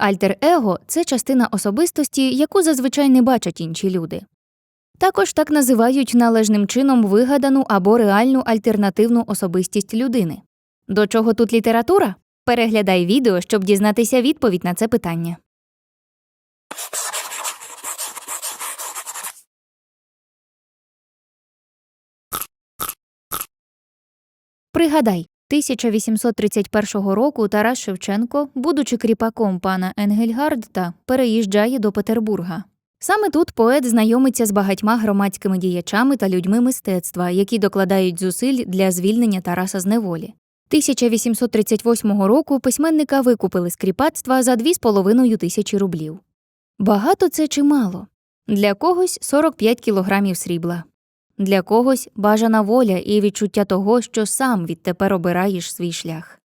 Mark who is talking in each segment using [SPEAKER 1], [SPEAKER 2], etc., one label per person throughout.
[SPEAKER 1] Альтер-его це частина особистості, яку зазвичай не бачать інші люди. Також так називають належним чином вигадану або реальну альтернативну особистість людини. До чого тут література? Переглядай відео, щоб дізнатися відповідь на це питання. Пригадай, 1831 року Тарас Шевченко, будучи кріпаком пана Енгельгардта, переїжджає до Петербурга. Саме тут поет знайомиться з багатьма громадськими діячами та людьми мистецтва, які докладають зусиль для звільнення Тараса з неволі. 1838 року письменника викупили з кріпацтва за 2,5 тисячі рублів. Багато це чи мало? Для когось 45 кілограмів срібла, для когось бажана воля і відчуття того, що сам відтепер обираєш свій шлях.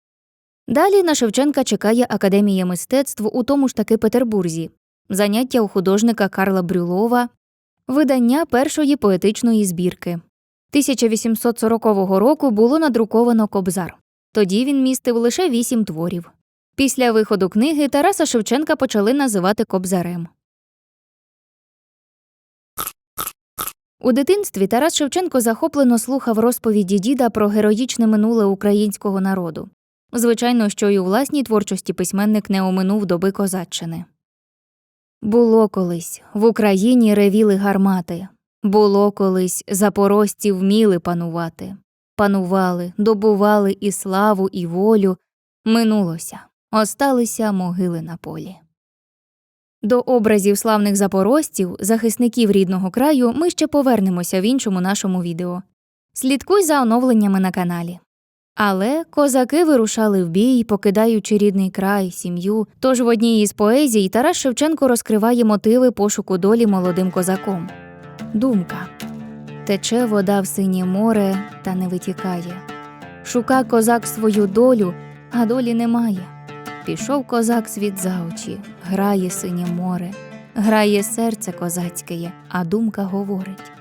[SPEAKER 1] Далі на Шевченка чекає Академія мистецтв у тому ж таки Петербурзі, заняття у художника Карла Брюлова, видання першої поетичної збірки. 1840 року було надруковано Кобзар. Тоді він містив лише вісім творів. Після виходу книги Тараса Шевченка почали називати Кобзарем. У дитинстві Тарас Шевченко захоплено слухав розповіді діда про героїчне минуле українського народу. Звичайно, що й у власній творчості письменник не оминув доби козаччини. Було колись в Україні ревіли гармати, було колись запорожці вміли панувати, панували, добували і славу, і волю. Минулося, осталися могили на полі. До образів славних запорожців, захисників рідного краю, ми ще повернемося в іншому нашому відео. Слідкуй за оновленнями на каналі. Але козаки вирушали в бій, покидаючи рідний край, сім'ю. Тож в одній із поезій Тарас Шевченко розкриває мотиви пошуку долі молодим козаком. Думка тече вода в синє море та не витікає. Шука козак свою долю, а долі немає. Пішов козак світ за очі, грає синє море, грає серце козацьке, а думка говорить.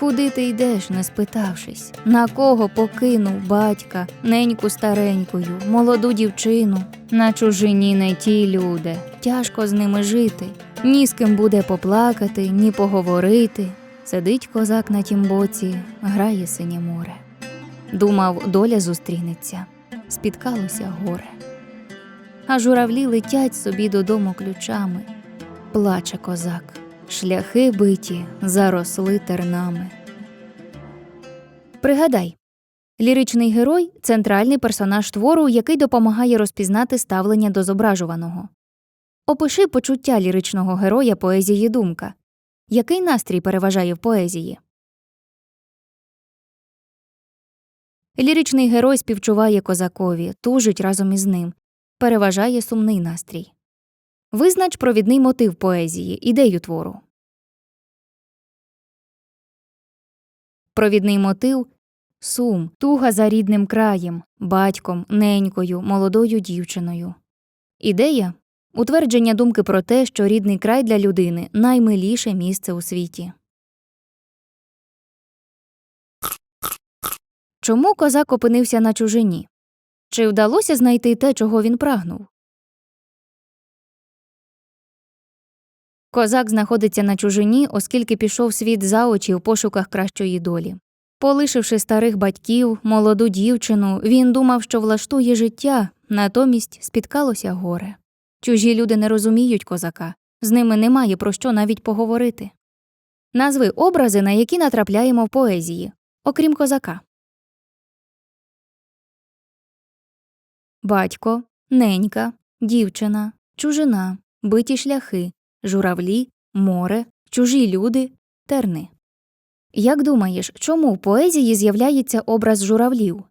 [SPEAKER 1] Куди ти йдеш, не спитавшись, на кого покинув батька, неньку старенькою, молоду дівчину, на чужині не ті люди, тяжко з ними жити, ні з ким буде поплакати, ні поговорити. Сидить козак на тім боці, грає синє море. Думав, доля зустрінеться, спіткалося горе а журавлі летять собі додому ключами. Плаче козак, шляхи биті, заросли тернами. Пригадай ліричний герой центральний персонаж твору, який допомагає розпізнати ставлення до зображуваного. Опиши почуття ліричного героя поезії думка. Який настрій переважає в поезії? Ліричний герой співчуває козакові, тужить разом із ним, переважає сумний настрій. Визнач провідний мотив поезії, ідею твору. Провідний мотив сум, туга за рідним краєм, батьком, ненькою, молодою дівчиною. Ідея утвердження думки про те, що рідний край для людини наймиліше місце у світі. Чому козак опинився на чужині? Чи вдалося знайти те, чого він прагнув? Козак знаходиться на чужині, оскільки пішов світ за очі в пошуках кращої долі. Полишивши старих батьків, молоду дівчину, він думав, що влаштує життя, натомість спіткалося горе. Чужі люди не розуміють козака, з ними немає про що навіть поговорити. Назви образи, на які натрапляємо в поезії, окрім козака. Батько, ненька, дівчина, чужина, биті шляхи, журавлі, море, чужі люди, терни. Як думаєш, чому в поезії з'являється образ журавлів?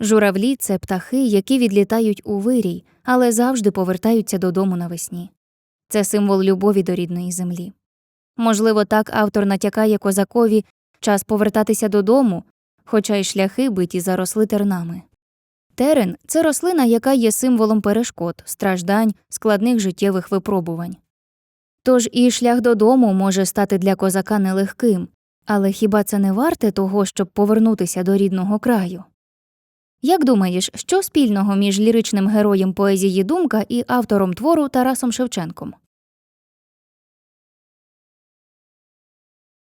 [SPEAKER 1] Журавлі це птахи, які відлітають у вирій, але завжди повертаються додому навесні. Це символ любові до рідної землі. Можливо, так автор натякає козакові час повертатися додому, хоча й шляхи биті заросли тернами. Терен це рослина, яка є символом перешкод, страждань, складних життєвих випробувань. Тож і шлях додому може стати для козака нелегким, але хіба це не варте того, щоб повернутися до рідного краю? Як думаєш, що спільного між ліричним героєм поезії Думка і автором твору Тарасом Шевченком?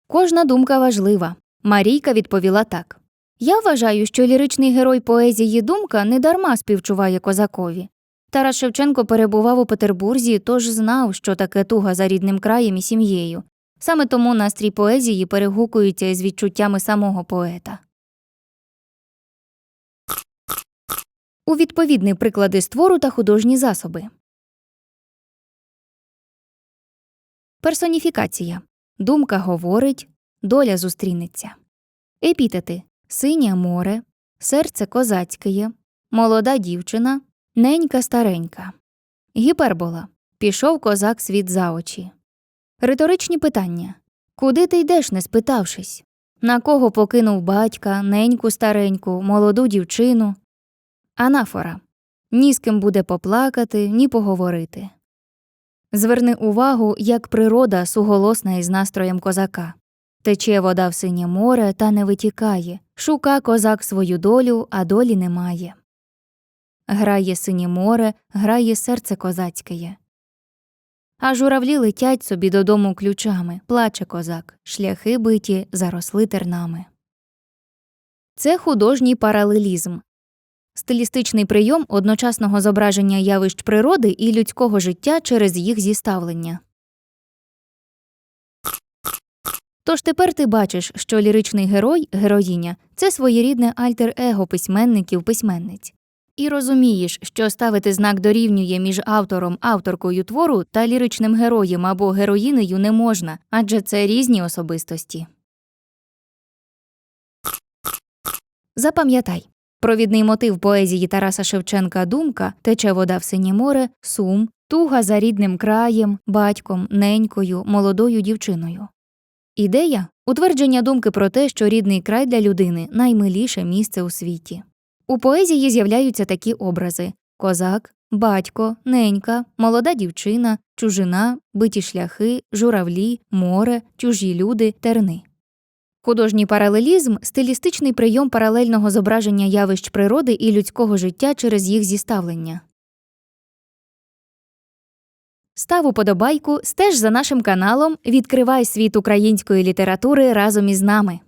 [SPEAKER 1] Кожна думка важлива. Марійка відповіла так. Я вважаю, що ліричний герой поезії Думка недарма співчуває козакові. Тарас Шевченко перебував у Петербурзі, тож знав, що таке туга за рідним краєм і сім'єю. Саме тому настрій поезії перегукується із відчуттями самого поета. У відповідні приклади створу та художні засоби. Персоніфікація. Думка говорить, доля зустрінеться. Епітети синє море, серце козацьке, молода дівчина, ненька старенька. Гіпербола. Пішов козак світ за очі. Риторичні питання Куди ти йдеш, не спитавшись? На кого покинув батька, неньку стареньку, молоду дівчину? Анафора. Ні з ким буде поплакати, ні поговорити. Зверни увагу, як природа суголосна із настроєм козака. Тече вода в синє море та не витікає. Шука козак свою долю, а долі немає. Грає синє море, грає серце козацьке. А журавлі летять собі додому ключами, плаче козак, шляхи биті, заросли тернами. Це художній паралелізм. Стилістичний прийом одночасного зображення явищ природи і людського життя через їх зіставлення. Тож тепер ти бачиш, що ліричний герой, героїня це своєрідне альтер-его письменників письменниць. І розумієш, що ставити знак дорівнює між автором, авторкою твору та ліричним героєм або героїнею не можна, адже це різні особистості. Запам'ятай. Провідний мотив поезії Тараса Шевченка Думка тече вода в синє море, сум, туга за рідним краєм, батьком, ненькою, молодою дівчиною. Ідея утвердження думки про те, що рідний край для людини наймиліше місце у світі. У поезії з'являються такі образи козак, батько, ненька, молода дівчина, чужина, биті шляхи, журавлі, море, чужі люди, терни. Художній паралелізм стилістичний прийом паралельного зображення явищ природи і людського життя через їх зіставлення. Став уподобайку, стеж за нашим каналом, відкривай світ української літератури разом із нами.